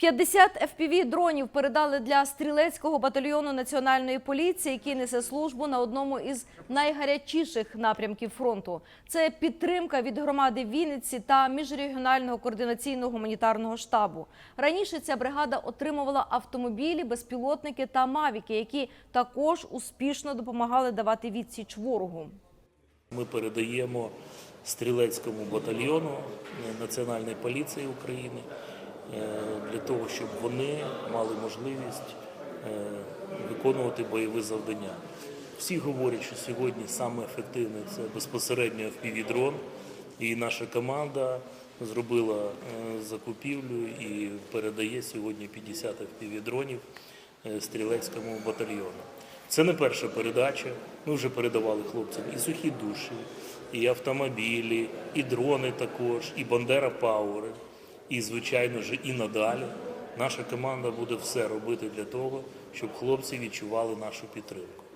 50 fpv дронів передали для стрілецького батальйону національної поліції, який несе службу на одному із найгарячіших напрямків фронту. Це підтримка від громади Вінниці та міжрегіонального координаційного гуманітарного штабу. Раніше ця бригада отримувала автомобілі, безпілотники та мавіки, які також успішно допомагали давати відсіч ворогу. Ми передаємо стрілецькому батальйону Національної поліції України е, для того, щоб вони мали можливість е, виконувати бойові завдання. Всі говорять, що сьогодні саме ефективне це безпосередньо FPV-дрон, і наша команда зробила е, закупівлю і передає сьогодні 50 FPV-дронів е, стрілецькому батальйону. Це не перша передача. Ми вже передавали хлопцям і сухі душі, і автомобілі, і дрони також, і Бандера Пауери. І, звичайно ж, і надалі наша команда буде все робити для того, щоб хлопці відчували нашу підтримку.